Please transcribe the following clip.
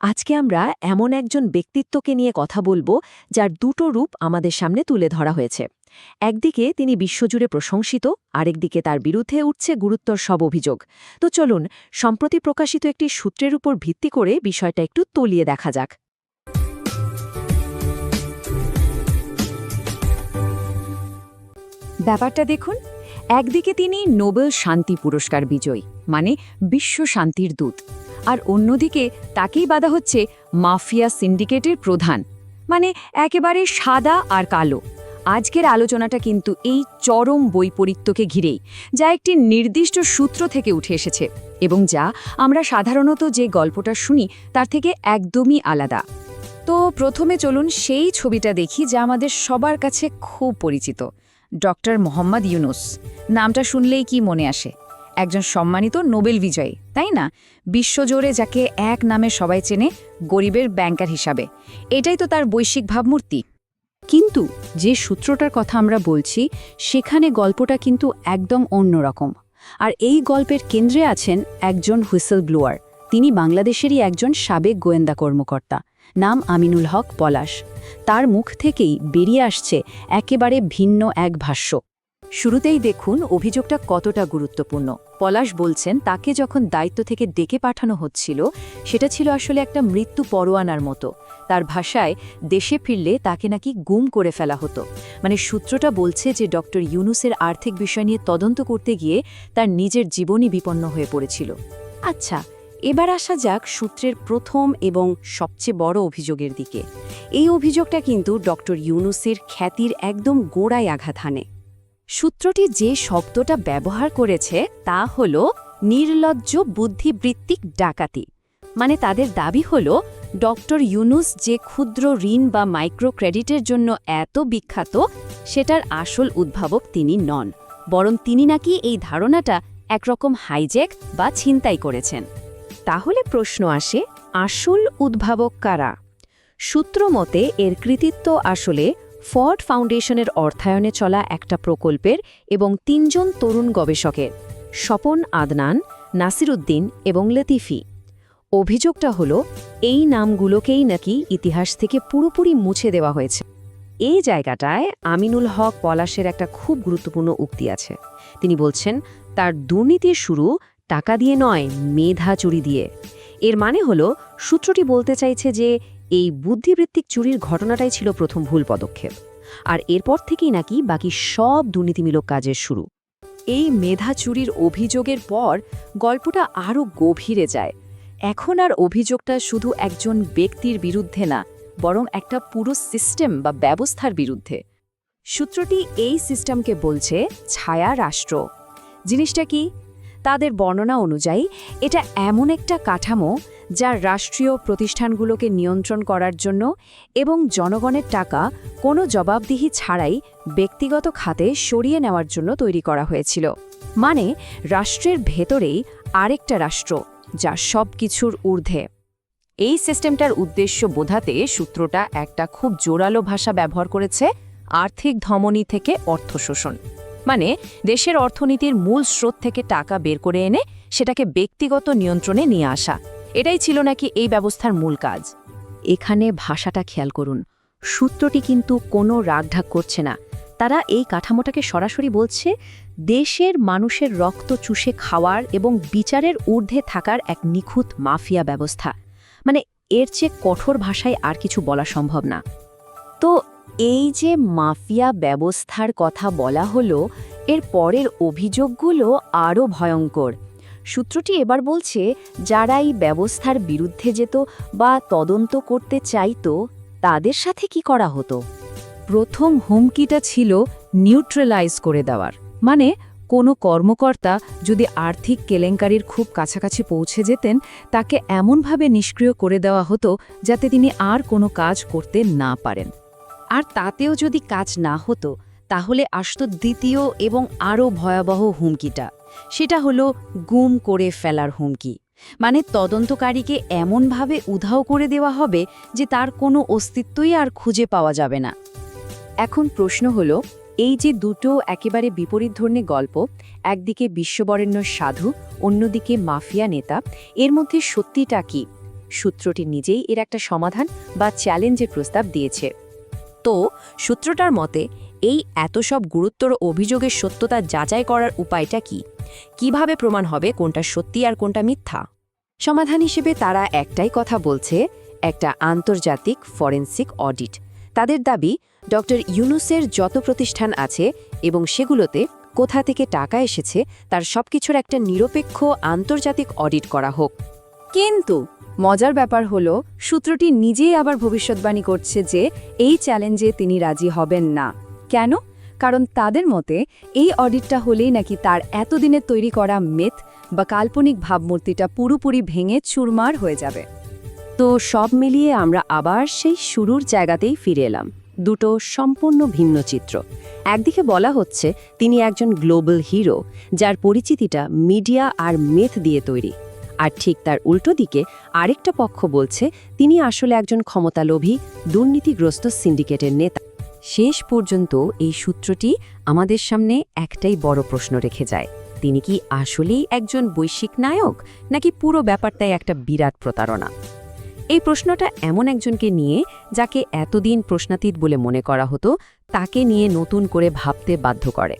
আজকে আমরা এমন একজন ব্যক্তিত্বকে নিয়ে কথা বলব যার দুটো রূপ আমাদের সামনে তুলে ধরা হয়েছে। একদিকে তিনি বিশ্বজুড়ে প্রশংসিত, আরেকদিকে তার বিরুদ্ধে উঠছে গুরুত্বর সব অভিযোগ। তো চলুন, সম্প্রতি প্রকাশিত একটি সূত্রের উপর ভিত্তি করে বিষয়টা একটু তলিয়ে দেখা যাক। ব্যাপারটা দেখুন, একদিকে তিনি নোবেল শান্তি পুরস্কার বিজয়ী মানে বিশ্ব শান্তির দূত। আর অন্যদিকে তাকেই বাধা হচ্ছে মাফিয়া সিন্ডিকেটের প্রধান। মানে একেবারে সাদা আর কালো। আজকের আলোচনাটা কিন্তু এই চরম বৈপরীত্যকে ঘিরেই, যা একটি নির্দিষ্ট সূত্র থেকে উঠে এসেছে এবং যা আমরা সাধারণত যে গল্পটা শুনি তার থেকে একদমই আলাদা। তো প্রথমে চলুন সেই ছবিটা দেখি যা আমাদের সবার কাছে খুব পরিচিত, ডক্টর মোহাম্মদ ইউনুস। নামটা শুনলেই কি মনে আসে? একজন সম্মানিত নোবেল বিজয়ী, তাই না? বিশ্বজোড়ে যাকে এক নামে সবাই চেনে গরিবের ব্যাংকার হিসাবে। এটাই তো তার বৈশ্বিক ভাবমূর্তি। কিন্তু যে সূত্রটার কথা আমরা বলছি, সেখানে গল্পটা কিন্তু একদম অন্যরকম আর এই গল্পের কেন্দ্রে আছেন একজন হুইসেল ব্লোয়ার তিনি বাংলাদেশেরই একজন সাবেক গোয়েন্দা কর্মকর্তা। নাম আমিনুল হক পলাশ। তার মুখ থেকেই বেরিয়ে আসছে একেবারে ভিন্ন এক ভাষ্য। শুরুতেই দেখুন অভিযোগটা কতটা গুরুত্বপূর্ণ। পলাশ বলছেন, তাকে যখন দায়িত্ব থেকে ডেকে পাঠানো হচ্ছিল, সেটা ছিল আসলে একটা মৃত্যু পরোয়ানার মতো। তার ভাষায়, দেশে ফিরলে তাকে নাকি গুম করে ফেলা হতো। মানে সূত্রটা বলছে যে ডক্টর ইউনুসের আর্থিক বিষয় নিয়ে তদন্ত করতে গিয়ে তার নিজের জীবনই বিপন্ন হয়ে পড়েছিল। আচ্ছা এবার আসা যাক সূত্রের প্রথম এবং সবচেয়ে বড় অভিযোগের দিকে। এই অভিযোগটা কিন্তু ডক্টর ইউনুসের খ্যাতির একদম গোড়ায় আঘাত হানে। সূত্রটি যে শব্দটা ব্যবহার করেছে তা হল নির্লজ্জ বুদ্ধিবৃত্তিক ডাকাতি। মানে তাদের দাবি হল, ডক্টর ইউনুস যে ক্ষুদ্র ঋণ বা মাইক্রো ক্রেডিটের জন্য এত বিখ্যাত, সেটার আসল উদ্ভাবক তিনি নন, বরং তিনি নাকি এই ধারণাটা একরকম হাইজ্যাক বা ছিনতাই করেছেন। তাহলে প্রশ্ন আসে, আসল উদ্ভাবক কারা? সূত্র মতে এর কৃতিত্ব আসলে ফর্ড ফাউন্ডেশনের অর্থায়নে চলা একটা প্রকল্পের এবং তিনজন তরুণ গবেষকের, স্বপন আদনান, নাসিরুদ্দিন এবং লতিফি। অভিযোগটা হল, এই নামগুলোকেই নাকি ইতিহাস থেকে পুরোপুরি মুছে দেওয়া হয়েছে। এই জায়গাটায় আমিনুল হক পলাশের একটা খুব গুরুত্বপূর্ণ উক্তি আছে। তিনি বলছেন, তার দুর্নীতির শুরু টাকা দিয়ে নয়, মেধা চুরি দিয়ে। এর মানে হলো, সূত্রটি বলতে চাইছে যে এই বুদ্ধিবৃত্তিক চুরির ঘটনাটাই ছিল প্রথম ভুল পদক্ষেপ। আর এরপর থেকেই নাকি বাকি সব দুর্নীতিমূলক কাজের শুরু। এই মেধা চুরির অভিযোগের পর গল্পটা আরও গভীরে যায়। এখন আর অভিযোগটা শুধু একজন ব্যক্তির বিরুদ্ধে না, বরং একটা পুরো সিস্টেম বা ব্যবস্থার বিরুদ্ধে। সূত্রটি এই সিস্টেমকে বলছে ছায়া রাষ্ট্র। জিনিসটা কি? তাদের বর্ণনা অনুযায়ী এটা এমন একটা কাঠামো যা রাষ্ট্রীয় প্রতিষ্ঠানগুলোকে নিয়ন্ত্রণ করার জন্য এবং জনগণের টাকা কোনো জবাবদিহি ছাড়াই ব্যক্তিগত খাতে সরিয়ে নেওয়ার জন্য তৈরি করা হয়েছিল। মানে রাষ্ট্রের ভেতরেই আরেকটা রাষ্ট্র, যা সব কিছুর ঊর্ধ্বে। এই সিস্টেমটার উদ্দেশ্য বোঝাতে সূত্রটা একটা খুব জোরালো ভাষা ব্যবহার করেছে, আর্থিক ধমনী থেকে অর্থ শোষণ। মানে দেশের অর্থনীতির মূল স্রোত থেকে টাকা বের করে এনে সেটাকে ব্যক্তিগত নিয়ন্ত্রণে নিয়ে আসা। এটাই ছিল নাকি এই ব্যবস্থার মূল কাজ। এখানে ভাষাটা খেয়াল করুন। সূত্রটি কিন্তু কোনো রাগঢাক করছে না। তারা এই কাঠামোটাকে সরাসরি বলছে, দেশের মানুষের রক্ত চুষে খাওয়ার এবং বিচারের ঊর্ধ্বে থাকার এক নিখুঁত মাফিয়া ব্যবস্থা। মানে এর চেয়ে কঠোর ভাষায় আর কিছু বলা সম্ভব না। তো এই যে মাফিয়া ব্যবস্থার কথা বলা হলো, এর পরের অভিযোগগুলো আরও ভয়ঙ্কর। সূত্রটি এবার বলছে, যারা এই ব্যবস্থার বিরুদ্ধে যেত বা তদন্ত করতে চাইতো, তাদের সাথে কি করা হতো? প্রথম হুমকিটা ছিল নিউট্রালাইজ করে দেওয়ার। মানে কোনো কর্মকর্তা যদি আর্থিক কেলেঙ্কারির খুব কাছাকাছি পৌঁছে যেতেন, তাকে এমনভাবে নিষ্ক্রিয় করে দেওয়া হতো যাতে তিনি আর কোনো কাজ করতে না পারেন। আর তাতেও যদি কাজ না হতো, তাহলে আসত দ্বিতীয় এবং আরও ভয়াবহ হুমকিটা। সেটা হলো গুম করে ফেলার হুমকি। মানে তদন্তকারীকে এমনভাবে উধাও করে দেওয়া হবে যে তার কোনো অস্তিত্বই আর খুঁজে পাওয়া যাবে না। এখন প্রশ্ন হলো, এই যে দুটো একেবারে বিপরীত ধর্মী গল্প, একদিকে বিশ্ববরেণ্য সাধু, অন্যদিকে মাফিয়া নেতা, এর মধ্যে সত্যিটা কি? সূত্রটি নিজেই এর একটা সমাধান বা চ্যালেঞ্জের প্রস্তাব দিয়েছে। তো সূত্রটার মতে এই এত সব গুরুত্বর অভিযোগের সত্যতা যাচাই করার উপায়টা কি? কীভাবে প্রমাণ হবে কোনটা সত্যি আর কোনটা মিথ্যা? সমাধান হিসেবে তারা একটাই কথা বলছে, একটা আন্তর্জাতিক ফরেন্সিক অডিট। তাদের দাবি, ডক্টর ইউনুসের যত প্রতিষ্ঠান আছে এবং সেগুলোতে কোথা থেকে টাকা এসেছে তার সবকিছুর একটা নিরপেক্ষ আন্তর্জাতিক অডিট করা হোক। কিন্তু মজার ব্যাপার হলো, সূত্রটি নিজেই আবার ভবিষ্যৎবাণী করছে যে এই চ্যালেঞ্জে তিনি রাজি হবেন না। কেন? কারণ তাদের মতে, এই অডিটটা হলেই নাকি তার এতদিনের তৈরি করা মেথ বা কাল্পনিক ভাবমূর্তিটা পুরোপুরি ভেঙে চুরমার হয়ে যাবে। তো সব মিলিয়ে আমরা আবার সেই শুরুর জায়গাতেই ফিরে এলাম। দুটো সম্পূর্ণ ভিন্ন চিত্র। একদিকে বলা হচ্ছে, তিনি একজন গ্লোবাল হিরো, যার পরিচিতিটা মিডিয়া আর মেথ দিয়ে তৈরি। আর ঠিক তার উল্টো দিকে আরেকটা পক্ষ বলছে, তিনি আসলে একজন ক্ষমতালোভী, দুর্নীতিগ্রস্ত সিন্ডিকেটের নেতা। শেষ পর্যন্ত এই সূত্রটি আমাদের সামনে একটাই বড় প্রশ্ন রেখে যায়। তিনি কি আসলেই একজন বৈশ্বিক নায়ক, নাকি পুরো ব্যাপারটাই একটা বিরাট প্রতারণা? এই প্রশ্নটা এমন একজনকে নিয়ে, যাকে এতদিন প্রশ্নাতীত বলে মনে করা হতো, তাকে নিয়ে নতুন করে ভাবতে বাধ্য করে।